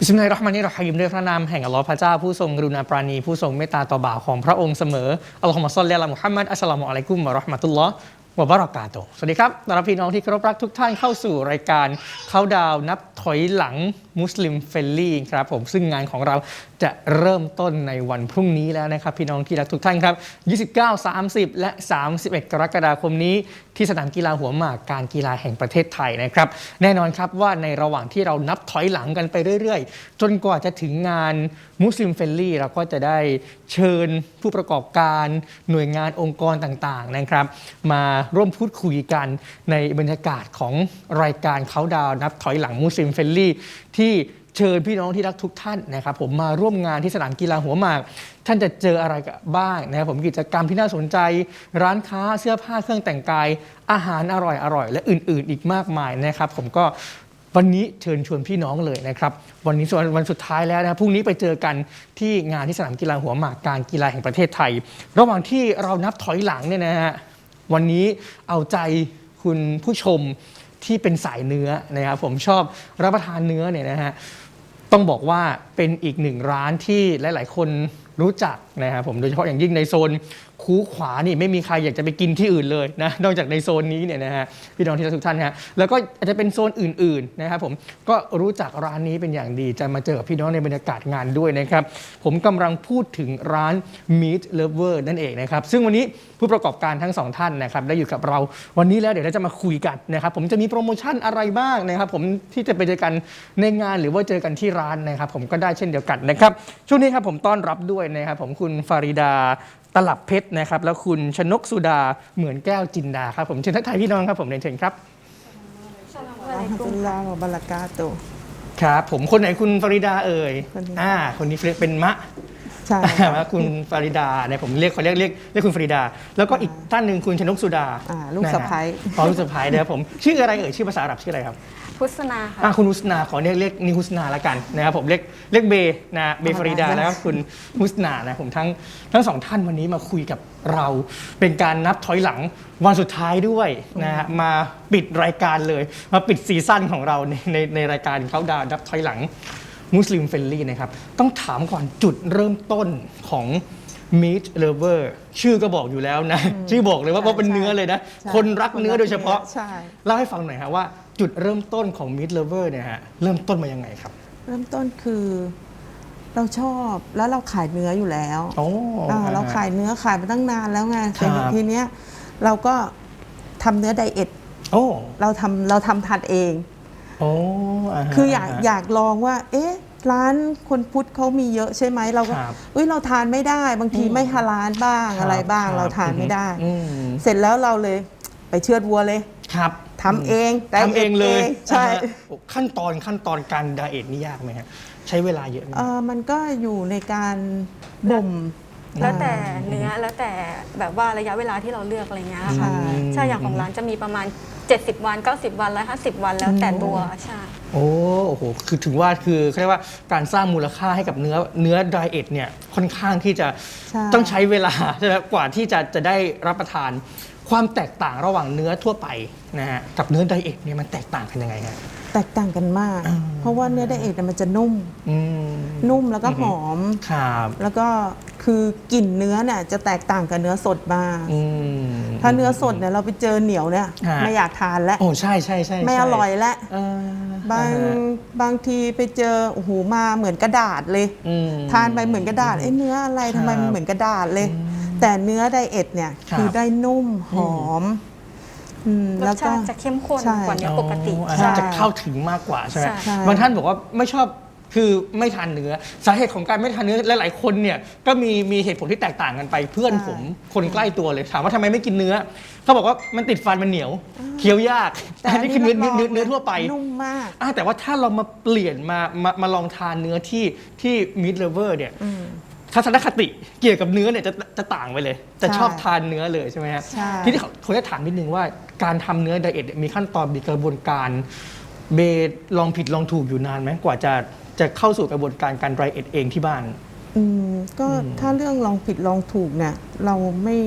บิสมิลลาฮิรเราะห์มานิรเราะฮีมด้วยพระนามแห่งอัลลอฮ์พระเจ้าผู้ทรงกรุณาปราณีผู้ทรงเมตตาต่อบ่าวของพระองค์เสมออัลลอฮุมะศ็อลลิอะลามุฮัมมัดอัสสลามุอะลัยกุมวะเราะห์มะตุลลอฮ์ วบะเรากาโต สวัสดีครับต้อนรับพี่น้องที่เคารพรักทุกท่านเข้าสู่รายการเขาดาวนับถอยหลังมุสลิมเฟลลี่ครับผมซึ่งงานของเราจะเริ่มต้นในวันพรุ่งนี้แล้วนะครับ พี่น้องที่รักทุกท่านครับ 29 30 และ 31 กรกฎาคมนี้ ที่สนามกีฬาหัวหมากการกีฬาแห่งประเทศไทยนะครับ แน่นอนครับว่าในระหว่างที่เรานับถอยหลังกันไปเรื่อยๆ จนกว่าจะถึงงานมุสลิมเฟลลี่เราก็จะได้เชิญผู้ประกอบการหน่วยงานองค์กรต่างๆนะครับ มาร่วมพูดคุยกันในบรรยากาศของรายการเขาดาวนับถอยหลังมุสลิมเฟลลี่ ที่เชิญพี่น้องที่รักทุกท่านนะครับ ผมมาร่วมงานที่สนามกีฬาหัวหมาก ท่านจะเจออะไรบ้างนะครับผมกิจกรรมที่น่าสนใจ ร้านค้าเสื้อผ้าเครื่องแต่งกาย อาหารอร่อยอร่อยและอื่น ๆ อีกมากมายนะครับ ผมก็วันนี้เชิญชวนพี่น้องเลยนะครับ วันนี้ส่วนวันสุดท้ายแล้วนะครับพรุ่งนี้ไปเจอกันที่งานที่สนามกีฬาหัวหมากการกีฬาแห่งประเทศไทย ระหว่างที่เรานับถอยหลังเนี่ยนะฮะ วันนี้เอาใจคุณผู้ชมที่เป็นสายเนื้อนะครับผมชอบรับประทานเนื้อเนี่ยนะฮะต้องบอกว่าเป็นอีกหนึ่งร้านที่หลาย ๆ คนรู้จักนะครับผมโดยเฉพาะอย่างยิ่งในโซน คูขวานี่ไม่มีใครอยากจะไปกินที่อื่นเลยนะนอกจากในโซนนี้เนี่ยนะฮะพี่น้องที่รักทุกท่านฮะแล้วก็อาจจะเป็นโซนอื่นๆนะครับผมก็รู้จักร้านนี้เป็นอย่างดีจะมาเจอกับพี่น้องในบรรยากาศงานด้วยนะครับผมกำลังพูดถึงร้าน Meat Lover นั่นเองนะครับซึ่งวันนี้ผู้ประกอบการทั้งสองท่านนะครับได้อยู่กับเราวันนี้แล้วเดี๋ยวเราจะมาคุยกันนะครับผมจะมีโปรโมชั่นอะไรบ้างนะครับผมที่จะไปเจอกันในงานหรือว่าเจอกันที่ร้านนะครับผมก็ได้เช่นเดียวกันนะครับช่วงนี้ครับผมต้อนรับด้วยนะครับผมคุณฟาริดา ตลับเพชรนะครับ แล้วคุณชนกสุดาเหมือนแก้วจินดาครับผมเชิญทักทายพี่น้องครับผมเรียนเชิญครับอัลฮัมดุลิลลาฮ์วะบะเราะกาตุฮ์ครับผมคนไหนคุณฟาริดาเอ่ยคนนี้ อ่าคนนี้เป็นมะ ใช่ว่าคุณฟาริดาเนี่ยผมเรียกเขาเรียกเรียกเรียกคุณฟาริดา แล้วก็อีกท่านหนึ่งคุณชนกสุดาอ่าลูกสะใภ้นะฮะอ๋อลูกสะพ้ายนะครับผมชื่ออะไรเอ่ยชื่อภาษาอาหรับชื่ออะไรครับ พุทธนาค่ะ อะคุณฮุสนาขอเรียกเรียกนี่ฮุสนาละกันนะครับผมเรียกเรียกเบนะเบฟาริดาแล้วก็คุณฮุสนานะผมทั้งทั้งสองท่านวันนี้มาคุยกับเรา เป็นการนับถอยหลังวันสุดท้ายด้วยนะฮะมาปิดรายการเลย มาปิดซีซั่นของเราในในในรายการเขาดาวนับถอยหลังมุสลิมเฟลลี่นะครับต้องถามก่อนจุดเริ่มต้นของ Meat Lover ชื่อก็บอกอยู่แล้วนะ ชื่อบอกเลยว่าว่าเป็นเนื้อเลยนะใช่คนรักเนื้อโดยเฉพาะใช่ เล่าให้ฟังหน่อยฮะว่า จุดเริ่มต้นของ Meat Lover เนี่ยฮะเริ่มต้นมายังไงครับ เริ่มต้นคือเราชอบแล้วเราขายเนื้ออยู่แล้วโอ้อ่าเราขายเนื้อขายมาตั้งนานแล้วไงแต่ทีเนี้ยเราก็ทำเนื้อไดเอทโอ้เราทำเราทำทานเอง โอ้าฮะคืออยากฮะ อยากลองว่า เอ๊ะ ร้านคนพุทธเขามีเยอะใช่ไหมเราก็ครับเอ้ยเราทานไม่ได้ บางทีอืมไม่ฮาลาลบ้างคอะไรบ้างคเราทานไม่ได้ อืม เสร็จแล้วเราเลย ไปเชือดวัวเลย ครับทำเองไดทำเองเลยใช่อ่าฮะโอ้ขั้นตอนขั้นตอนการไดเอทนี่ยากไหมฮะใช้เวลาเยอะไหม เออมันก็อยู่ในการบ่ม แล้วแต่อ่าเนื้อแล้วแต่แบบว่าระยะเวลาที่เราเลือกอะไรเงี้ยใช่ค่ะใช่ อย่างของร้านจะมีประมาณ 70 วัน 90 วัน 150 วันแล้วแต่ตัว ใช่ โอ้โอ้โหคือถึงว่าคือเขาเรียกว่าการสร้างมูลค่าให้กับเนื้อเนื้อไดเอทเนี่ยค่อนข้างที่จะใช่ ต้องใช้เวลาใช่ไหมกว่าที่จะจะได้รับประทาน ความแตกต่างระหว่างเนื้อทั่วไปนะฮะกับเนื้อไดเอทเนี่ยมันแตกต่างกันยังไงฮะ แตกต่างกันมาก อ่า เพราะว่าเนื้อไดเอทเนี่ยมันจะนุ่ม อืมนุ่มแล้วก็หอม ครับแล้วก็คือกลิ่นเนื้อเนี่ยจะแตกต่างกับเนื้อสดมากอืม ถ้าเนื้อสดเนี่ยเราไปเจอเหนียวเนี่ยฮะ ไม่อยากทานแล้วโอ้ใช่ใช่ใช่ไม่อร่อยแล้วเออบางอ่ฮะบางทีไปเจอโอ้โหมาเหมือนกระดาษเลย อืม ทานไปเหมือนกระดาษเอ้เนื้ออะไรครับทำไมมันเหมือนกระดาษเลย แต่เนื้อไดเอทเนี่ยครับคือได้นุ่มหอมอืมรแล้สวชาก็ติจะเข้มข้นใช่กว่าเนื้อปกติอ๋อใช่จะเข้าถึงมากกว่าใช่ไหมใช่ใช่บางท่านบอกว่าไม่ชอบคือไม่ทานเนื้อสาเหตุของการไม่ทานเนื้อหลาย ๆ คนเนี่ยก็มีมีเหตุผลที่แตกต่างกันไปเพื่อนใช่ผมคนใกล้ตัวเลยถามว่าทำไมไม่กินเนื้อเขาบอกว่ามันติดฟันมันเหนียวเคี้ยวยากแต่อันนี้คือเนื้อรับรเนื้อเนื้อทั่วไปนุ่มมากอะแต่ว่าถ้าเรามาเปลี่ยนมามามาลองทานเนื้อที่ที่มิดเลเวอร์เนี่ยอืม ทัศนคติเกี่ยวกับเนื้อเนี่ยจะจะต่างไปเลย จะใช่ชอบทานเนื้อเลยใช่ไหมฮะใช่ ที่นี่เขาเขาจะถามนิดนึงว่าการทำเนื้อไดเอทเนี่ยมีขั้นตอนมีกระบวนการเบสลองผิดลองถูกอยู่นานไหมกว่าจะจะเข้าสู่กระบวนการการไดเอทเองที่บ้าน อืมก็ถ้าเรื่องลองผิดลองถูกเนี่ย เราไม่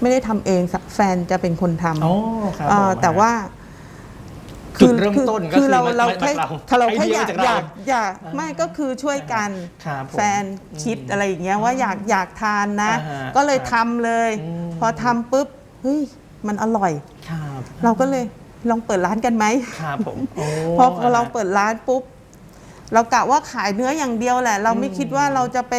ไม่ได้ทำเองสักแฟนจะเป็นคนทำอ๋อครับเอ่อผมแต่ว่า จุดเริ่มต้นก็คือคือเรามาเรามาแค่จากเราถ้าเราไอแค่เดีอยยากจากอเรายากอยากไม่ก็คือช่วยกันครับผมแฟนคิดอะไรอย่างเงี้ยว่าอยากอยากทานนะอ่าฮะก็เลยครับทำเลยอืมพอทำปุ๊บเฮ้ยมันอร่อยครับเราก็เลยลองเปิดร้านกันไหมครับผมโพอพอเราเปิดร้านปุ๊บเรากะว่าขายเนื้ออย่างเดียวแหละ เราไม่คิดว่าเราจะไป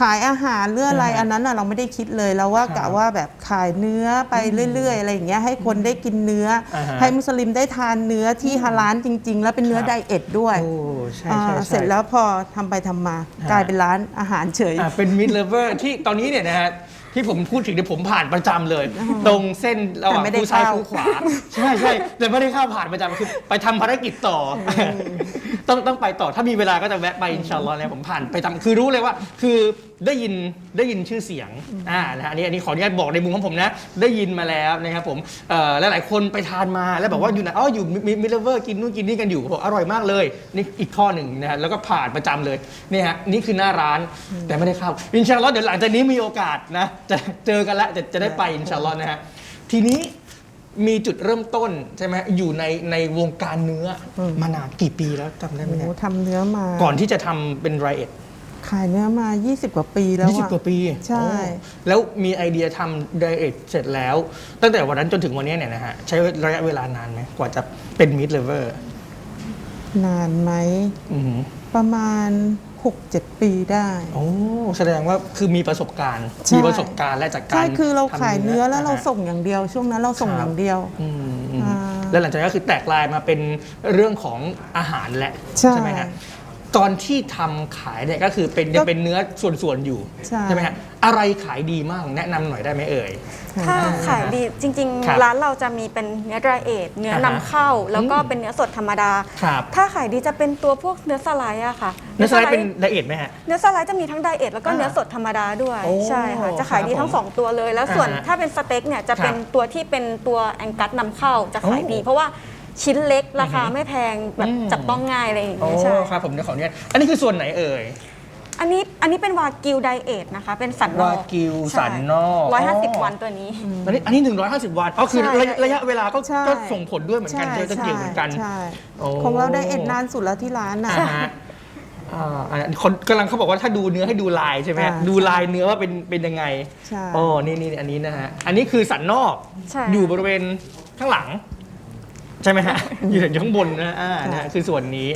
ขายอาหารเรื่องอะไรอ่าฮะอันนั้นน่ะเราไม่ได้คิดเลยเราว่าครับกะว่าแบบขายเนื้อไปเรื่อย ๆ อะไรอย่างเงี้ยให้คนได้กินเนื้ออาฮะให้มุสลิมได้ทานเนื้อที่ฮาลาลจริง ๆ แล้วเป็นเนื้อครับไดเอทด้วยโอ้ใช่อ่าใช่ใช่เสร็จแล้วพอทำไปทำมาฮะกลายเป็นร้านอาหารเฉยอะเป็นมิดเลเวอร์ที่ตอนนี้เนี่ยนะฮะ ที่ผมพูดถึงเนี่ยผมผ่านประจำเลย ตรงเส้นระหว่างแต่ไม่ได้คู่ซ้ายเข้าคู่ขวา ใช่ใช่แต่ไม่ได้เข้าผ่านประจำคือไปทำภารกิจต่ออต้องต้องไปต่อถ้ามีเวลาก็จะแวะไปอินชาอัลลอฮ์เนี่ยผมผ่านไปทำคือรู้เลยว่า คือได้ยินได้ยินชื่อเสียงอ่านะฮะอันนี้อันนี้ขออนุญาตบอกในมุมของผมนะ ได้ยินมาแล้วนะครับผมเอ่อหลายๆคนไปทานมาแล้วบอกว่าอยู่ไหนอ๋ออยู่มิดเลเวอร์กินนู่นกินนี่กันอยู่บอกอร่อยมากเลยนี่อีกข้อหนึ่งนะฮะแล้วก็ผ่านประจำเลยนี่ฮะนี่คือหน้าร้านแต่ไม่ได้เข้าอินชาอัลลอฮ์เดี๋ยวหลังจากนี้มีโอกาสนะจะเจอกันแล้วจะจะได้ไปอินชาอัลลอฮ์นะฮะทีนี้มีจุดเริ่มต้นใช่ไหมอยู่ในในวงการเนื้ออมมานานกี่ปีแล้วจำได้ไหมโอ้โหเนี่ยทำเนื้อมา ก่อนที่จะทำเป็นไรเอ็ด ขายเนื้อมา 20 กว่าปีแล้วยี่สิบอะ กว่าปีใช่โอ้แล้วมีไอเดียทำไดเอทเสร็จแล้ว ตั้งแต่วันนั้นจนถึงวันนี้เนี่ยนะฮะ ใช้ระยะเวลานานไหมกว่าจะเป็นมิดเลเวอร์นานไหม ประมาณ 6-7 ปีได้ โอ้แสดงว่าคือมีประสบการณ์ ใช่ มีประสบการณ์และจากการใช่คือเราทำขายเนื้อแล้วเราะฮะส่งอย่างเดียว ช่วงนั้นเราส่งครับ อย่างเดียว อืมอืมอ่าแล้วหลังจากนั้นก็คือแตกลายมาเป็นเรื่องของอาหารแหละใช่ ไหมฮะ ตอนที่ทำขายเนี่ยก็คือเป็นยังก็เป็นเนื้อส่วนๆอยู่ใช่ไหมฮะอะไรขายดีมากแนะนำหน่อยได้ไหมเอ่ย ถ้าขายดีจริง ครับๆ ร้านเราจะมีเป็นเนื้อ dry age เนื้อนำอ่าฮะเข้า แล้วก็อืมเป็นเนื้อสดธรรมดา ครับ ถ้าขายดีจะเป็นตัวพวกเนื้อสไลด์อะค่ะเนื้อสไลด์เป็นไดเอทไหมฮะ เนื้อสไลด์จะมีทั้งไดเอทแล้วก็อ่าเนื้อสดธรรมดาด้วยโอ้ใช่ค่ะจะขายดีครับทั้งสองตัวเลย แล้วส่วนอ่าฮะถ้าเป็นสเต็กเนี่ยจะเป็นครับตัวที่เป็นตัวแองกัสนำเข้าจะขายดี โอ้เพราะว่า ชิ้นเล็กราคาอือฮึไม่แพงแบบอืมจับต้องง่ายอะไรอย่างโอ้เงี้ยใช่ครับผมเดี๋ยวขออนุญาตอันนี้คือส่วนไหนเอ่ย อันนี้อันนี้เป็นวากิวไดเอทนะคะ เป็นสันนอกวากิวสันนอกร้อยห้าสิบอ๋อ วันตัวนี้ อันนี้อันนี้ 150 วันอ๋อคือใช่ ระยะระยะเวลาก็ใช่ ก็ส่งผลด้วยเหมือนกันใช่เจอจะเกี่ยวเหมือนกันใช่โอ้ของเราได้เอ็ดนานสุดแล้วที่ร้านน่ะ อ่าฮะอ่าอันนี้คนกำลังเขาบอกว่าถ้าดูเนื้อให้ดูลายใช่ไหมฮะอ่าดูลายเนื้อว่าเป็นเป็นยังไงใช่ อ๋อนี่นี่อันนี้นะฮะ อันนี้คือสันนอก ใช่ อยู่บริเวณข้างหลัง ใช่ไหมฮะ อยู่อยู่ข้างบนนะอ่านะฮะคือส่วนนี้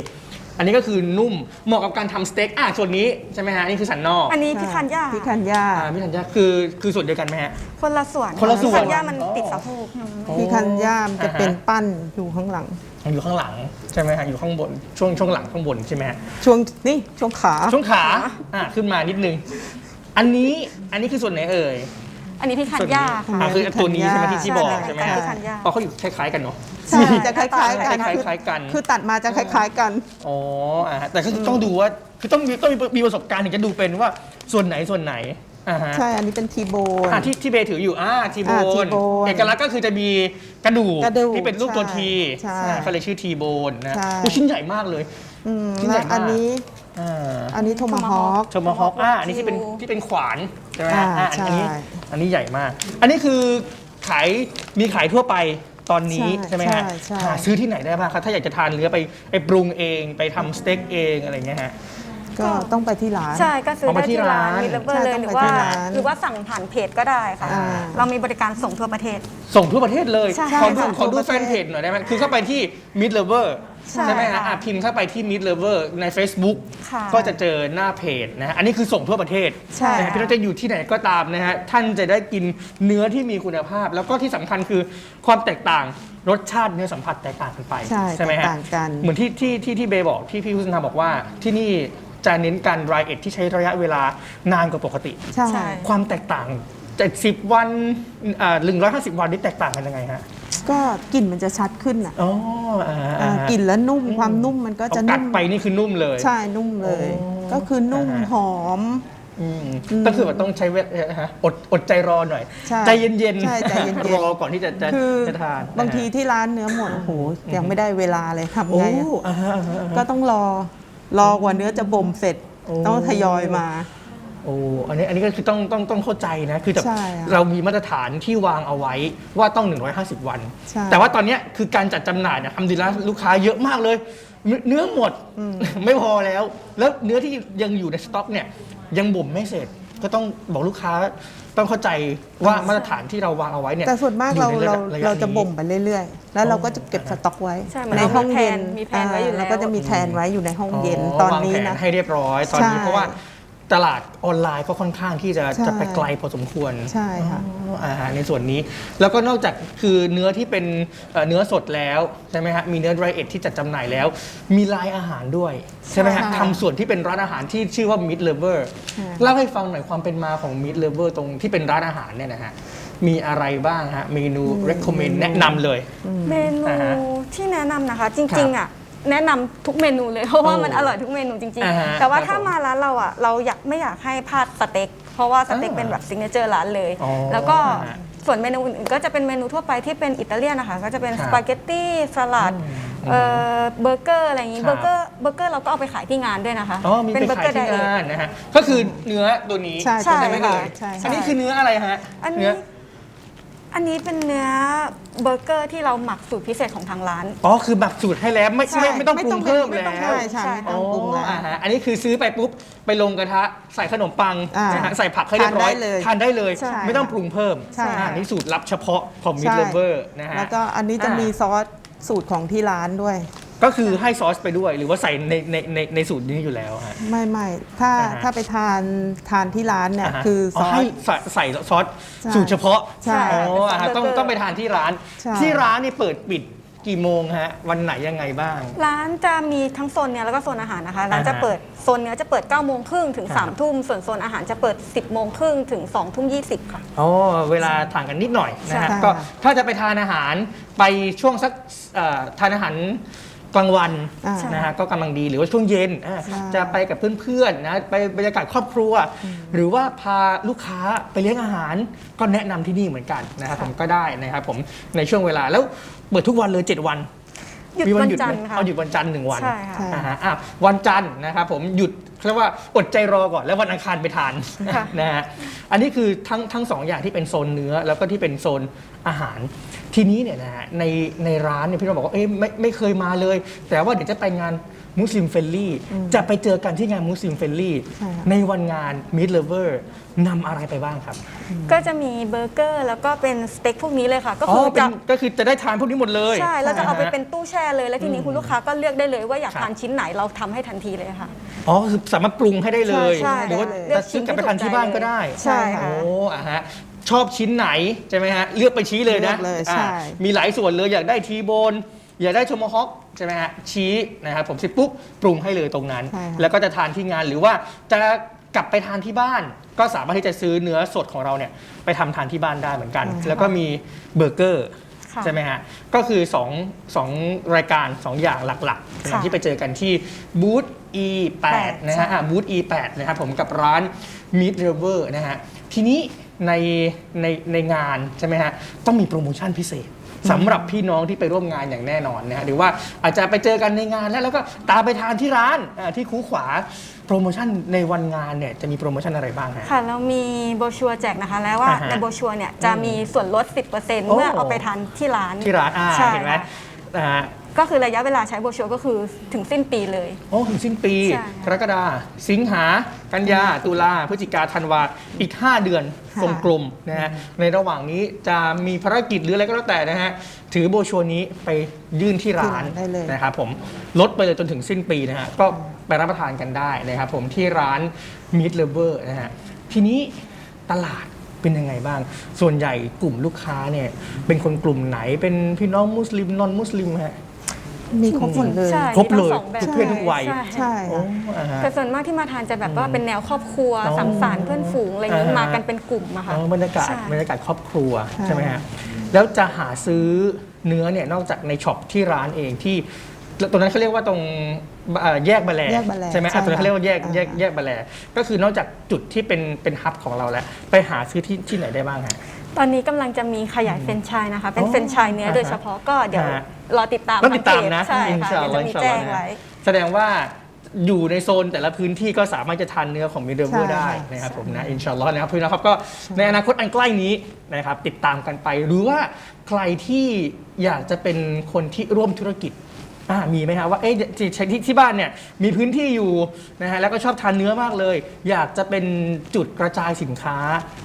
อันนี้ก็คือนุ่มเหมาะกับการทำสเต็กอ่าส่วนนี้ใช่ไหมฮะนี่คือสันนอกอันนี้พิคันย่าพิคันย่าอ่าพี่ธัญญาคือคือส่วนเดียวกันไหมฮะ คนละส่วนคนละส่วนพิคันย่ามันอ๋อติดสะโพกพิคันย่ามจะเป็นอ่าฮะปั้นอยู่ข้างหลัง อยู่ข้างหลังใช่ไหมฮะอยู่ข้างบนช่วงช่วงหลังข้างบนใช่ไหมฮะ ช่วงนี่ช่วงขา ช่วงขา อ่าขึ้นมานิดนึง อันนี้อันนี้คือส่วนไหนเอ่ยอันนี้พิคันส่วนย่านี้ค่ะ อ่าคือตัวนี้ใช่ไหมที่ที่บอกใช่ใช่ไหมใช่ฮะพิคันย่าเพราะเขาอยู่คล้ายๆกันเนาะ ใช่จะคล้ายๆกันคล้ายๆกัน คือตัดมาจะคล้าย ๆกัน อ๋ออ่าฮะแต่ก็ต้องดูว่าคือต้องมีต้องมีมีประสบการณ์ถึงจะดูเป็นว่าส่วนไหนส่วนไหนอ่าฮะใช่ อันนี้เป็นทีโบน อ่าที่ที่เบย์ถืออยู่อ่าทีโบอ่าน T-bone เอกลักษณ์ก็คือจะมีกระดูกกระดูกที่เป็นรูปตัวใช่ทีใช่อ่าเขาเลยชื่อทีโบนนะใช่ โอ้ชิ้นใหญ่มากเลยอืมชิ้นใหญ่และมากอันนี้ อ่า อันนี้โทมาฮอคโทมาฮอคอ่าอันนี้ที่เป็นที่เป็นขวานใช่ไหมฮะอ่าอ่าอันนี้ใช่อันนี้ใหญ่มาก อันนี้คือขายมีขายทั่วไป ตอนนี้ใช่ใช่ไหมฮะใช่ใช่ หาซื้อที่ไหนได้บ้างครับ ถ้าอยากจะทานเนื้อไปไปปรุงเองไปทำสเต็กเองอะไรเงี้ยฮะ ก็ต้องไปที่ร้าน ใช่ก็ซื้อเอามาได้ที่ที่ร้านร้านมีเลเวอร์ใช่เลยต้องหรือไปว่า ที่ร้านหรือว่าสั่งผ่านเพจก็ได้ค่ะ อ่า เรามีบริการส่งทั่วประเทศ ส่งทั่วประเทศเลย ใช่ขอดูค่ะขอดูทั่วประเทศแฟนเพจหน่อยได้ไหมคือเข้าไปที่ Mid Lover ใช่ใช่ไหมฮะค่ะอะพิมพ์เข้าไปที่ Mid Lover ใน Facebook ค่ะ ก็จะเจอหน้าเพจนะฮะอันนี้คือส่งทั่วประเทศ ใช่นะฮะพี่น้องจะอยู่ที่ไหนก็ตามนะฮะ ท่านจะได้กินเนื้อที่มีคุณภาพ แล้วก็ที่สำคัญคือความแตกต่างรสชาติเนื้อสัมผัสแตกต่างกันไปใช่ไหมแตกฮะต่างกัน เหมือนที่ที่ที่ที่เบย์บอกที่พี่พุทธนาบอกว่าที่นี่ จะเน้นการรายเอ็ดที่ใช้ระยะเวลานานกว่าปกติ ใช่ ใช่ ความแตกต่างจากสิบวันอ่าหนึ่งร้อยห้าสิบวันนี่แตกต่างกันยังไงฮะก็กลิ่นมันจะชัดขึ้นอะอ๋ออ่าอ่ากลิ่นแล้วนุ่มความนุ่มมันก็จะเอากันุ่ดมไปนี่คือนุ่มเลย ใช่นุ่มเลย โอ้ก็คือนุ่มอ่าฮะ หอม อืมอืมก็คือแบบต้องใช้เวลาฮะอดอดใจรอหน่อย ใช่ใจเย็นๆใช่ใจเย็นๆ รอก่อนที่จะจะคือจะทานบางทีที่ร้านเนื้อหมดโอ้โหยังไม่ได้เวลาเลยทำโอ้ไงอะอ่าฮะอ่าฮะก็ต้องรอ รอกว่าเนื้อจะบ่มเสร็จโอ้ ต้องทยอยมา โอ้อันนี้อันนี้ก็คือต้องต้องต้องเข้าใจนะ คือแบบใช่ค่ะเรามีมาตรฐานที่วางเอาไว้ว่าต้อง 150 วัน ใช่แต่ว่าตอนเนี้ยคือการจัดจำหน่ายเนี่ยทำดีแล้วลูกค้าเยอะมากเลย เนื้อเนื้อหมดไม่พอแล้ว แล้วเนื้อที่ยังอยู่ในสต็อกเนี่ยยังบ่มไม่เสร็จก็ต้องบอกลูกค้า ต้องเข้าใจว่ามาตรฐานที่เราวางเอาไว้เนี่ยแต่ส่วนมากเราอยู่ในเราระยเราจะนี้บ่มไปเรื่อยๆ แล้วเราก็จะเก็บสต็อกไว้ใช่เหมือนในเราห้องมีแผเย็นนมีแผนไว้อยู่แล้วเราก็จะมีแทนไว้อยู่ในห้องเย็นอ๋อตอนวางนี้แผนะให้เรียบร้อยตอนนี้ใช่เพราะว่า ตลาดออนไลน์ก็ค่อนข้างที่จะใช่จะไปไกลพอสมควรใช่ค่ะ อ๋ออ่าฮะในส่วนนี้ แล้วก็นอกจากคือเนื้อที่เป็นเอ่อเนื้อสดแล้วใช่ไหมฮะมีเนื้อ dry age ที่จัดจำหน่ายแล้ว มีลายอาหารด้วยใช่ไหมฮะใช่ ทำส่วนที่เป็นร้านอาหารที่ชื่อว่า meat lover ใช่เล่าให้ฟังหน่อยความเป็นมาของ meat lover ตรงที่เป็นร้านอาหารเนี่ยนะฮะมีอะไรบ้างฮะเมนู recommend แนะนำเลย เมนูอ่าฮะที่แนะนำนะคะ จริงๆอะ แนะนำทุกเมนูเลยเพราะว่าโอ้มันอร่อยทุกเมนูจริงอ่าฮะๆ แต่ว่าครับถ้าผมมาร้านเราอะเราอยากไม่อยากให้พลาดสเต็กเพราะว่าสเต็กอ่าเป็นแบบซิกเนเจอร์ร้านเลย อ๋อแล้วก็ฮะส่วนเมนูอื่นๆก็จะเป็นเมนูทั่วไปที่เป็นอิตาเลียนนะคะก็จะเป็นครัสบปาเกตตี้สลัดอืมเอ่อเบอร์เกอร์อะไรอย่างงี้ครับเบอร์เกอร์เบอร์เกอร์เราก็เอาไปขายที่งานด้วยนะคะ อ๋อมีไปเบอร์ขาเกยอร์ไดที่เอทงานนะฮะก็คือเนื้อตัวนี้ใช่ใช่ไหมค่ะเอ่ยใช่ อันนี้คือเนื้ออะไรฮะอันเนื้นี้อ อันนี้เป็นเนื้อเบอร์เกอร์ที่เราหมักสูตรพิเศษของทางร้าน อ๋อคือหมักสูตรให้แล้วไม่ใช่ไม่ไม่ต้องปรุงเพิ่มไม่แล้ต้องวใช่ใช่ไม่ต้องปรุงแล้ว อ่าฮะอันนี้คือซื้อไปปุ๊บไปลงกระทะใส่ขนมปังอ่านะฮะใส่ผักให้เรียบร้อยทานได้เลยทานได้เลย ใช่ไม่ต้องปรุงเพิ่มใช่ อ่านี่สูตรลับเฉพาะของมิใช่เลเวอร์นะฮะแล้วก็อันนี้จะอ่ามีมีซอสสูตรของที่ร้านด้วย ก็คือให้ซอสไปด้วยหรือว่าใส่ในในในในสูตรนี้อยู่แล้วฮะ ไม่ไม่ถ้าอ่าฮะ ถ้าไปทานทานที่ร้านเนี่ยาฮะคือซอสให้ใส่ใส่ซอสใช่สูตรเฉพาะใช่อ๋ออ่าฮะต้องเป็นซอสเบอร์เกอร์ต้องไปทานที่ร้าน ใช่ ที่ร้านนี่เปิดปิดกี่โมงฮะ วันไหนยังไงบ้าง ร้านจะมีทั้งโซนเนื้อแล้วก็โซนอาหารนะคะ ร้านจะอ่าฮะเปิดโซนเนื้อจะเปิด9โมงครึ่งถึงครับ3ทุ่มส่วนโซนอาหารจะเปิด 10โมงครึ่งถึง2ทุ่ม20ค่ะ อ๋อเวลาต่างกันนิดหน่อยนะฮะใช่ ก็ค่ะถ้าจะไปทานอาหารไปช่วงสักเอ่อทานอาหาร กลางวันอ่านะฮะก็กำลังดีหรือว่าช่วงเย็นอะใช่จะไปกับเพื่อนๆนะไปบรรยากาศครอบครัว หรือว่าพาลูกค้าไปเลี้ยงอาหาร ก็แนะนำที่นี่เหมือนกันนะครับค่ะผมก็ได้นะครับผมในช่วงเวลาแล้วเปิดทุกวันเลย 7 วันหยุดมีวันหยุดจัไหนมทร์ค่ะ เอาหยุดวันจันทร์หนึ่งวัน ใช่ค่ะใช่อ่าฮะอะวันจันทร์นะครับผมหยุดเรียกว่าอดใจรอก่อนแล้ววันอังคารไปทานค่ะนะฮะอันนี้คือทั้งทั้งสองอย่างที่เป็นโซนเนื้อแล้วก็ที่เป็นโซนอาหาร ทีนี้เนี่ยนะฮะในในร้านเนี่ยพี่เราบอกว่าเอ้ยไม่ไม่เคยมาเลย แต่ว่าเดี๋ยวจะไปงานมุสลิมเฟลลี่จะไปเจอกันที่งานมุสลิมเฟลลี่ใช่ค่ะ ในวันงานมิดเลเวอร์นำอะไรไปบ้างครับก็จะมีเบอร์เกอร์แล้วก็เป็นสเต็กพวกนี้เลยค่ะ ก็อ๋คืออเป็จะนก็คือจะได้ทานพวกนี้หมดเลยใช่เราจะเอาไปฮเป็นตู้แช่เลย แล้วทีนี้คุณลูกค้าก็เลือกได้เลยว่าอยากครับทานชิ้นไหนเราทำให้ทันทีเลยค่ะ อ๋อคือสามารถปรุงให้ได้เลยใช่หรือว่าได้เลยจะซื้อกลับไปทานที่บ้านก็ได้ใช่ค่ะ โอ้อะฮะ ชอบชิ้นไหนใช่ไหมฮะเลือกไปชี้เลยนะเลือกเลยอะใช่มีหลายส่วนเลยอยากได้ทีโบนอยากได้ชมฮอกใช่ไหมฮะชี้นะครับผมเสร็จปุ๊บปรุงให้เลยตรงนั้น ใช่ค่ะ แล้วก็จะทานที่งานหรือว่าจะกลับไปทานที่บ้าน ก็สามารถที่จะซื้อเนื้อสดของเราเนี่ยไปทำทานที่บ้านได้เหมือนกัน แล้วก็มีเบอร์เกอร์ ค่ะ ใช่ไหมฮะ ก็คือ2องสองรายการ 2 อย่างหลักๆค่ะที่ไปเจอกันที่บูธ E8 นะฮะอะบูธ E8 นะครับผมกับร้าน Meat River นะฮะ ทีนี้ ในในในงานใช่ไหมฮะต้องมีโปรโมชั่นพิเศษสำหรับพี่น้องที่ไปร่วมงานอย่างแน่นอนนะฮะหรือว่าอาจจะไปเจอกันในงานแล้วแล้วก็ตามไปทานที่ร้านอะที่คูขวาโปรโมชั่นในวันงานเนี่ยจะมีโปรโมชั่นอะไรบ้างฮะ ค่ะเรามีโบรชัวร์แจกนะคะ แล้วว่าอ่าฮะในโบรชัวร์เนี่ยจะมีส่วนลด 10%โอ้เมื่อเอาไปทานที่ร้านที่ร้านอ่าใช่เห็นไหมค่ะอ่า ก็คือระยะเวลาใช้โบรชัวร์ก็คือถึงสิ้นปีเลย โอ้ถึงสิ้นปี ใช่ กรกฎาสิงหา กันยา ตุลาพฤศจิกาธันวา อีก 5 เดือนค่ะกลมๆนะฮะ ในระหว่างนี้จะมีภารกิจหรืออะไรก็แล้วแต่นะฮะ ถือโบรชัวร์นี้ไปยื่นที่ร้านที่ร้านได้เลย นะครับผม ลดไปเลยจนถึงสิ้นปีนะฮะ ก็ไปรับประทานกันได้นะครับผมที่ร้าน Meat Lover นะฮะ ทีนี้ตลาดเป็นยังไงบ้าง ส่วนใหญ่กลุ่มลูกค้าเนี่ยเป็นคนกลุ่มไหน เป็นพี่น้องมุสลิมนอนมุสลิมฮะ มีครบหมดเลย ใช่ครบเลยมีทั้งสองแบบทุกเพศทุกวัย ใช่ใช่โอ้ค่ะอ่าฮะ แต่ส่วนมากที่มาทานจะแบบว่าเป็นแนวครอบครัวอ๋อสังสรรค์เพื่อนฝูงอะไรอย่างนี้อ่าฮะ มากันเป็นกลุ่มอะค่ะ อ๋อบรรยากาศใช่ บรรยากาศครอบครัวใช่ ใช่ไหมฮะแล้วจะหาซื้อเนื้อเนี่ยนอกจากในช็อปที่ร้านเองที่ตรงนั้นเขาเรียกว่าตรงเอ่อแยกบะแลแยกบะแลใช่ไหมใช่อะตรงนั้นเขาเรียกว่าแยกอ่า แยกแยกบะแลก็คือนอกจากจุดที่เป็นเป็นฮับของเราแล้ว ไปหาซื้อที่ที่ไหนได้บ้างฮะ ตอนนี้กำลังจะมีขยายเฟรนไชส์นะคะ เป็นอ๋อเฟรนไชส์เนื้อโดยเฉพาะก็เดี๋ยวฮะ รอติดตามต้องติดตามนะทงเพจใช่อินค่ะชาอัเดี๋ลยวลอจะฮ์มีอินชาอัลลอฮ์นะแจ้งไว้ แสดงว่าอยู่ในโซนแต่ละพื้นที่ก็สามารถจะทานเนื้อของมิเดเวอร์ใช่ ได้นะครับผมนะอินชาอัลลอฮ์นะครับพี่นะครับก็ในอนาคตอันใกล้นี้นะครับติดตามกันไปหรือว่าใครที่อยากจะเป็นคนที่ร่วมธุรกิจอ่ามีไหมครับว่าเอ๊ะที่ที่ที่บ้านเนี่ยมีพื้นที่อยู่นะฮะแล้วก็ชอบทานเนื้อมากเลย อยากจะเป็นจุดกระจายสินค้า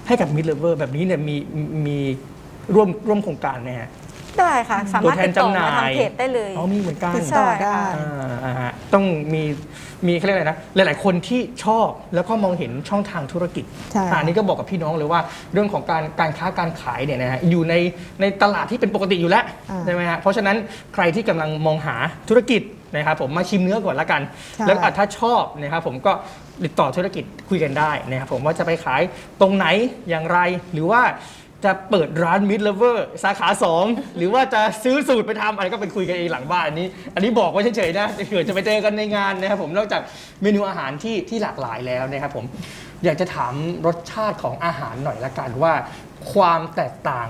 ให้กับมิดเลเวอร์แบบนี้เนี่ยมีมีร่วมร่วมโครงการไหมฮะ ได้ค่ะ สาตัวมารถแทตินดต่อจำหน่ามายทางเพจได้เลยอ๋อมีเหมือนกันติดใช่ต่อได้อ่าอ่าฮะต้องมีมีเขาเรียกอะไรนะหลาย ๆ คนที่ชอบแล้วก็มองเห็นช่องทางธุรกิจใช่อะอันนี้ก็บอกกับพี่น้องเลยว่า เรื่องของการการค้าการขายเนี่ยนะฮะอยู่ในในตลาดที่เป็นปกติอยู่แล้วอ่าใช่ไหมฮะเพราะฉะนั้นใครที่กำลังมองหาธุรกิจนะครับผมมาชิมเนื้อก่อนละกัน ใช่ แล้วอะถ้าชอบนะครับผมก็ติดต่อธุรกิจคุยกันได้นะครับผมว่าจะไปขายตรงไหนอย่างไรหรือว่า จะเปิดร้านมิดเลเวอร์สาขา 2 หรือว่าจะซื้อสูตรไปทำอะไรก็ไปคุยกันเองหลังบ้านอันนี้ อันนี้บอกไว้เฉยๆนะเผื่อจะไปเจอกันในงานนะครับผมนอกจากเมนูอาหารที่ที่หลากหลายแล้วนะครับผมอยากจะถามรสชาติของอาหารหน่อยละกันว่า ความแตกต่าง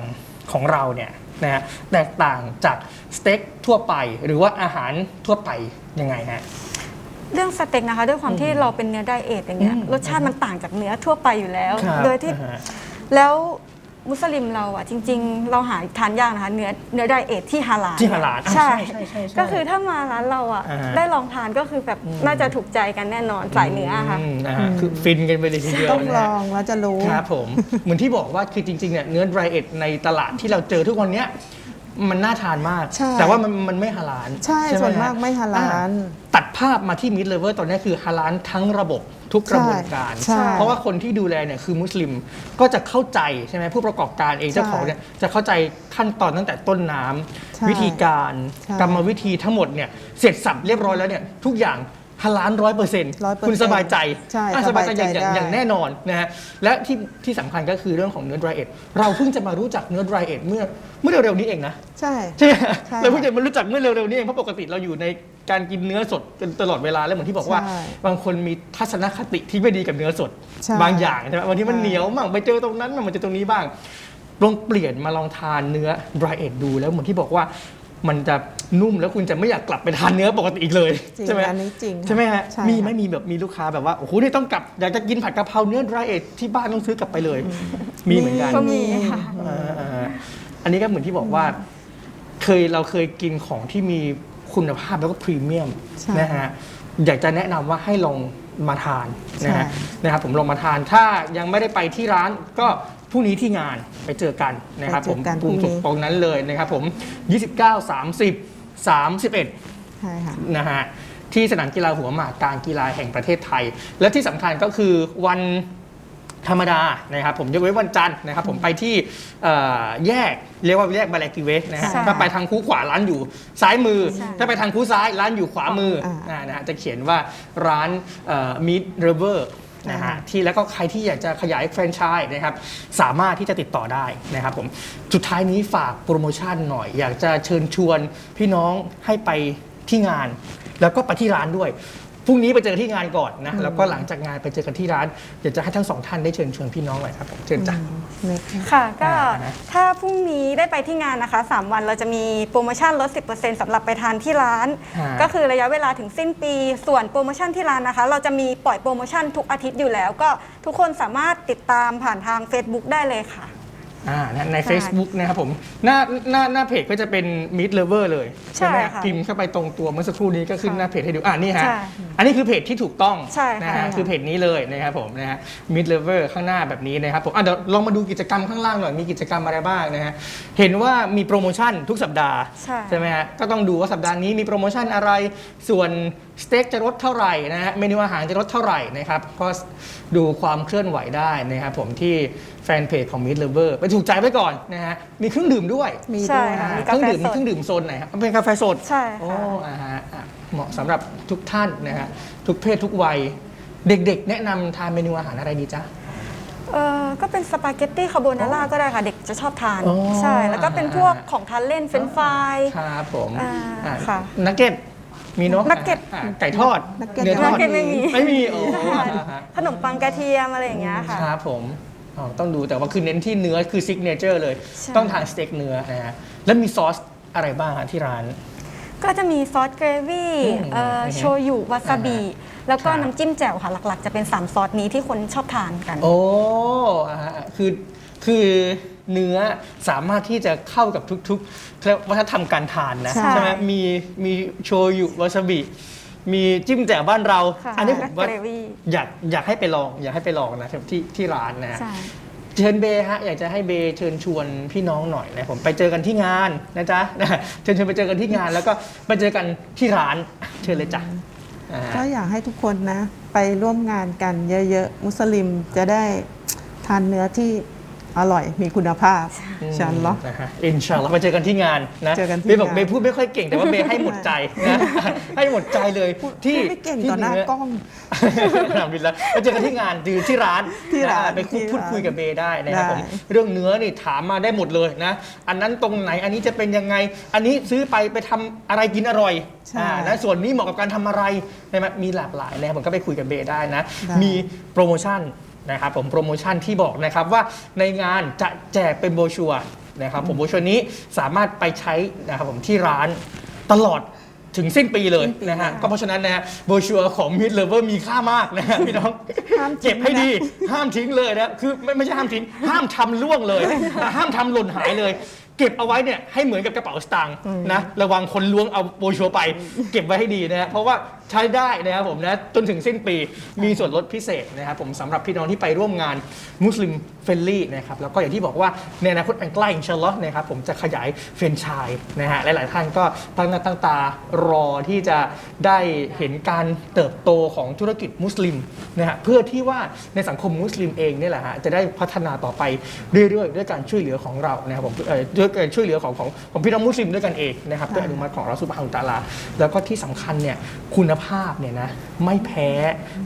ของเราเนี่ยนะฮะแตกต่างจากสเต็กทั่วไป หรือว่าอาหารทั่วไปยังไงฮะ เรื่องสเต็กนะคะ ด้วยความที่เราเป็นเนื้อไดเอทอย่างเงี้ยอืม รสชาติมันต่างจากเนื้อทั่วไปอยู่แล้ว ครับโดยที่ อ่าฮะ แล้ว มุสลิมเราอะจริง ๆ เราหาทานยากนะคะเนื้อเนื้อไดเอทที่ฮาลาลที่ฮาลาลอะใช่ใช่ใช่ใช่ ก็คือถ้ามาร้านเราอะอ่าฮะ ได้ลองทานก็คือแบบน่าจะถูกใจกันแน่นอนสายเนื้อค่ะ มนะฮะคือฟินกันไปเลยทีเดียวต้องนะลฮะ องแล้วจะรู้ ครับผม เหมือนที่บอกว่าคือจริงๆเนี่ยเนื้อ dry age ในตลาดที่เราเจอทุกวันเนี้ย มันน่าทานมาก ใช่ แต่ว่ามันมันไม่ฮาลาลใช่ไหส่วนฮะมากไม่ฮาลาลอ่ตัดภาพมาที่มิดเลเวอร์ตอนนี้คือฮาลาลทั้งระบบทุกกระบวนการใช่เพราะว่าคนที่ดูแลเนี่ยคือมุสลิมก็จะเข้าใจใช่ไหมผู้ประกอบการเองใช่เจ้าของเนี่ยจะเข้าใจขั้นตอนตั้งแต่ต้นน้ำใช่วิธีการใช่ กรรมวิธีทั้งหมดเนี่ยเสร็จสับเรียบร้อยแล้วเนี่ยทุกอย่าง ฮาลาลร้อยเปอร์เซ็นต์100%คุณสบายใจใช่อะสบายใจอย่างสบายใจอย่างได้อย่างแน่นอนนะฮะและที่ที่สำคัญก็คือเรื่องของเนื้อ dry age เราเพิ่งจะมารู้จักเนื้อ dry age เมื่อเมื่อเร็วๆนี้เองนะ ใช่ใช่ไหมใช่เราเพิ่งจะมารู้จักเมื่อเร็วๆนี้เองเพราะปกติเราอยู่ในการกินเนื้อสดกันตลอดเวลาแล้วเหมือนที่บอกว่าใช่บางคนมีทัศนคติที่ไม่ดีกับเนื้อสดใช่บางอย่างใช่ไหมบางทีมันใช่เหนียวมั่งไปเจอตรงนั้นมั่งไปเจอตรงนี้บ้างลองเปลี่ยนมาลองทานเนื้อ dry age ดูแล้วเหมือนที่บอกว่า มันจะนุ่มแล้วคุณจะไม่อยากกลับไปทานเนื้อปกติอีกเลยจริงใช่ไหมอันนี้จริงค่ะใช่ไหมฮะใช่มีไหมค่ะ มีแบบมีลูกค้าแบบว่าโอ้โหนี่ต้องกลับอยากจะกินผัดกะเพราเนื้อ dry age ที่บ้านต้องซื้อกลับไปเลย มีเหมือนกัน ก็มีค่ะ อ่าๆอันนี้ก็เหมือนที่บอกว่า เคยเราเคยกินของที่มีคุณภาพแล้วก็พรีเมียมใช่นะฮะอยากจะแนะนำว่าให้ลองมาทานนะฮะใช่ นะครับผมลองมาทานถ้ายังไม่ได้ไปที่ร้านก็ พรุ่งนี้ที่งานไปเจอกันนะครับไปผเจมอกันกรุงพรุ่สุงขนี้ตรงนั้นเลยนะครับผม 29 30 31ใช่ค่ะนะฮะที่สนามกีฬาหัวหมากการกีฬาแห่งประเทศไทย และที่สำคัญก็คือวันธรรมดานะครับผมยกเว้นวันจันทร์นะครับผมไปที่เอ่อแยกเรียกว่าแยกบาลากิเวสนะฮะใช่ถ้าไปทางคูขวาร้านอยู่ซ้ายมือใช่ถ้าไปทางคูซ้ายร้านอยู่ขวามืออ่านะนะฮะจะเขียนว่าร้านมิดเรเวอร์ นะฮะอ่าที่แล้วก็ใครที่อยากจะขยายแฟรนไชส์นะครับสามารถที่จะติดต่อได้นะครับผมสุดท้ายนี้ฝากโปรโมชั่นหน่อย อยากจะเชิญชวนพี่น้องให้ไปที่งาน แล้วก็ไปที่ร้านด้วย พรุ่งนี้ไปเจอที่งานก่อนนะแล้วก็หลังจากงานไปเจอกันที่ร้านอยากจะให้ทั้งสองท่านได้เชิญชวนพี่น้องหน่อยครับผมเชิญจ้ะนี่ค่ะค่ะก็อ่าฮะถ้าพรุ่งนี้ได้ไปที่งานนะคะ 3 วันเราจะมีโปรโมชั่นลด 10%สำหรับไปทานที่ร้านฮะก็คือระยะเวลาถึงสิ้นปี ส่วนโปรโมชั่นที่ร้านนะคะ เราจะมีปล่อยโปรโมชั่นทุกอาทิตย์อยู่แล้ว ก็ทุกคนสามารถติดตามผ่านทาง Facebook ได้เลยค่ะ อ่านะในใช่ Facebook นะครับผมหน้าหน้าหน้าเพจก็จะเป็น Meat Lover เลยใช่ไหมค่ะพิมพ์เข้าไปตรงตัวเมื่อสักครู่นี้ก็ขึ้นหน้าเพจให้ดูอ่านี่ฮะใช่อันนี้คือเพจที่ถูกต้องใช่ค่ะนะฮะคือเพจนี้เลยนะครับผมนะฮะ Meat Lover ข้างหน้าแบบนี้นะครับผมอะเดี๋ยวลองมาดูกิจกรรมข้างล่างหน่อยมีกิจกรรมอะไรบ้างนะฮะเห็นว่ามีโปรโมชั่นทุกสัปดาห์ใช่ไหมฮะก็ต้องดูว่าสัปดาห์นี้มีโปรโมชั่นอะไร ส่วนสเต็กจะลดเท่าไหร่นะฮะ เมนูอาหารจะลดเท่าไหร่นะครับ ก็ดูความเคลื่อนไหวได้นะครับผมที่ แฟนเพจของ Meat Lover ไปถูกใจไว้ก่อนนะฮะ มีเครื่องดื่มด้วยมีใช่ด้วยค่ะอ่ามีเครื่องดื่มกาแฟสดเครื่องดื่มโซนไหนครับเป็นกาแฟสดใช่โอ้ค่ะอ่าฮะอะเหมาะสำหรับทุกท่านนะฮะทุกเพศทุกวัย เด็กๆ แนะนำทานเมนูอาหารอะไรดีจ๊ะ เออก็เป็นสปาเกตตี้คาโบนาร่าก็ได้ค่ะ เด็กจะชอบทาน อ๋อใช่ แล้วก็เป็นพวกของทานเล่นเฟรนช์ฟราย ครับผมอ่าอะค่ะนักเก็ตมีเนาะนักเก็ต อะไก่ทอดนักเก็ต เนื้อทอดนักเก็ตไม่มีไม่มีโอ้ใช่อ่าฮะขนมปังกระเทียมอะไรอย่างเงี้ยค่ะ ครับผม อ๋อต้องดูแต่ว่าคือเน้นที่เนื้อคือซิกเนเจอร์เลย ใช่ ต้องทานสเต็กเนื้อนะฮะแล้วมีซอสอะไรบ้างฮะที่ร้าน ก็ก็จะมีซอสเกรวี่อืมเอ่ออือฮึโชยุวาซาบิ แล้วก็ครับ น้ำจิ้มแจ่วค่ะ หลักๆ จะเป็น 3 ซอสนี้ที่คนชอบทานกัน โอ้อ่าฮะคือคือเนื้อสามารถที่จะเข้ากับทุกๆเรียกวัฒนธรรมการทานนะใช่ ไหมมีมีโชยุวาซาบิ มีจิ้มแจ่วบ้านเรา ค่ะอันี้ผและมว่าเกรวี่อยากอยากให้ไปลองอยากให้ไปลองนะครับที่ที่ร้านนะฮะ ใช่ เชิญเบย์ฮะอยากจะให้เบย์เชิญชวนพี่น้องหน่อยนะผมไปเจอกันที่งานนะจ๊ะนะเชิญชวนไปเจอกันที่งาน แล้วก็ไปเจอกันที่ร้านเชิญเลยจ้ะอ่าก็อยากให้ทุกคนนะ ไปร่วมงานกันเยอะๆ มุสลิมจะได้ทานเนื้อที่ อร่อยมีคุณภาพอินชันเหรอนะฮะอินชาอัลลอฮ์ไปเจอกันที่งานนะเจอกันที่เบย์บอกงาน เบย์พูดไม่ค่อยเก่งแต่ว่าเบย์ให้หมดใจนะให้หมดใจเลยที่ไม่เก่งที่ต่อหน้าเกล้องนำบินแล้วไปเจอกันที่งานคือที่ร้านที่ร้านะไปคุยที่ร้านพูดคุยกับเบย์ได้นะครับได้ ผมเรื่องเนื้อนี่ถามมาได้หมดเลยนะ อันนั้นตรงไหนอันนี้จะเป็นยังไง อันนี้ซื้อไปไปทำอะไรกินอร่อยใช่อ่านะส่วนนี้เหมาะกับการทำอะไรนะมมีหลากหลายนะครับผมก็ไปคุยกับเบย์ได้นะ ได้ มีโปรโมชั่น นะครับผมโปรโมชั่นที่บอกนะครับว่าในงานจะแจกเป็นโบรชัวร์นะครับผมโบรชัวร์นี้สามารถไปใช้นะครับผมที่ร้านตลอดถึงสิ้นปีเลยสิ้นปีนะฮะค่ะก็เพราะฉะนั้นนะฮะโบรชัวร์ของมิดเลเวอร์มีค่ามากนะฮะพี่น้องห้ามทิ้ง เก็บให้ดีห้ามทิ้งเลยนะคือไม่ไม่ใช่ห้ามทิ้ง ห้ามทำล่วงเลยแต่ห้ามทำหล่นหายเลย เก็บเอาไว้เนี่ยให้เหมือนกับกระเป๋าสตางค์นะระวังคนล้วงเอาโบรชัวร์ไป เก็บไว้ให้ดีนะฮะเพราะว่า ใช้ได้นะครับผมนะจนถึงสิ้นปีมีส่วนลดพิเศษนะครับผมสำหรับพี่น้องที่ไปร่วมงานมุสลิมเฟลลี่นะครับแล้วก็อย่างที่บอกว่าในอนาคตอันใกล้อินชาอัลลอฮ์นะครับผมจะขยายเฟรนไชส์นะฮะหลายๆท่านก็ตั้งหน้าตั้งตารอที่จะได้เห็นการเติบโตของธุรกิจมุสลิมนะฮะเพื่อที่ว่าในสังคมมุสลิมเองเนี่ยแหละฮะจะได้พัฒนาต่อไปเรื่อยๆ ด้วยการช่วยเหลือของเรานะครับผมเอ่อด้วยการช่วยเหลือของของของพี่น้องมุสลิมด้วยกันเองนะครับด้วยอนุมัติของเราสุบฮานุตะอาลาแล้วก็ที่สำคัญเนี่ยคุณภาพเนี่ยนะไม่แพ้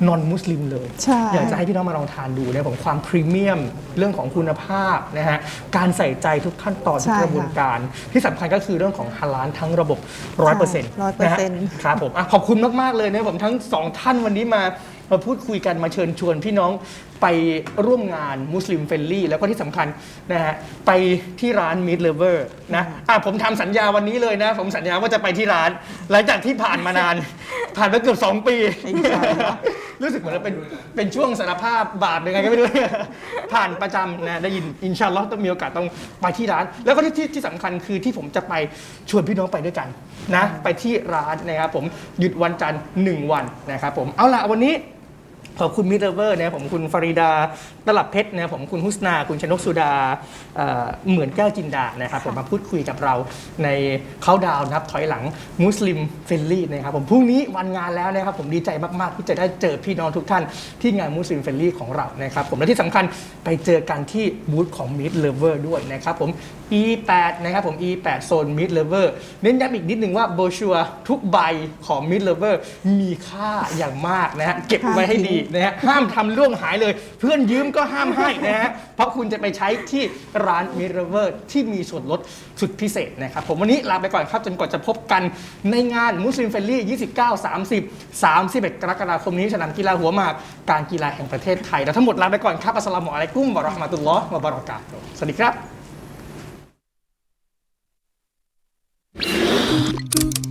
นอนมุสลิมเลย ใช่ อยากจะให้พี่น้องมาลองทานดูนะผมความพรีเมียมเรื่องของคุณภาพนะฮะการใส่ใจทุกขั้นตอนทุกใช่กระบวนการ ที่สำคัญก็คือเรื่องของฮาลาลทั้งระบบ 100%นะฮะ100%ครับผมอะขอบคุณมาก ๆ เลยนะผมทั้งสองท่านวันนี้มามาพูดคุยกันมาเชิญชวนพี่น้อง ไปร่วมงานมุสลิมเฟลลี่แล้วก็ที่สำคัญนะฮะไปที่ร้าน Meat Lover นะอะผมทำสัญญาวันนี้เลยนะ ผมสัญญาว่าจะไปที่ร้าน หลังจากที่ผ่านมานาน ผ่านมาเกือบ 2 ปี รู้สึกเหมือนเราเป็นเป็นช่วงสารภาพบาปยังไงก็ไม่รู้ ผ่านประจำนะได้ยินอินชาอัลลอฮ์ต้องมีโอกาสต้องไปที่ร้าน แล้วก็ที่ที่ที่สำคัญคือที่ผมจะไปชวนพี่น้องไปด้วยกันนะ ไปที่ร้านนะครับผมหยุดวันจันทร์หนึ่งวันนะครับผมเอาละวันนี้ ขอบคุณมิเตอร์เวอร์นะครับผมคุณฟาริดาตลับเพชรนะครับผมคุณฮุสนา คุณชนกสุดาเอ่อเหมือนแก้วจินดานะครับผมมาพูดคุยกับเราในเขาดาวนับถอยหลังมุสลิมเฟลลี่นะครับผมพรุ่งนี้วันงานแล้วนะครับผมดีใจมากๆที่จะได้เจอพี่น้องทุกท่านที่งานมุสลิมเฟลลี่ของเรานะครับผมและที่สำคัญไปเจอกันที่บูธของมิดเลเวอร์ด้วยนะครับผม E8 นะครับผม E8 โซน Mid Lover เน้นย้ำอีกนิดนึงว่าโบชัวทุกใบของ Mid Lover มีค่าอย่างมากนะฮะเก็บไว้ให้ดีนะฮะห้ามทำล่วงหายเลย เพื่อนยืมก็ห้ามให้นะฮะเพราะคุณจะไปใช้ที่ร้านมิเรเวอร์ที่มีส่วนลดสุดพิเศษนะครับผมวันนี้ลาไปก่อนครับจนกว่าจะพบกันในงานมุสลิมเฟลลี่29 30 31 กรกฎาคมนี้สนามกีฬาหัวหมากการกีฬาแห่งประเทศไทยแล้วทั้งหมดลาไปก่อนครับอัสสลามุอะลัยกุ้มวะเราะห์มาตุลลอฮ์วะบะรอะกาสวัสดีครับ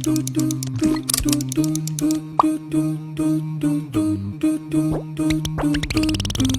do do do do do do do do do do dun dun dun dun dun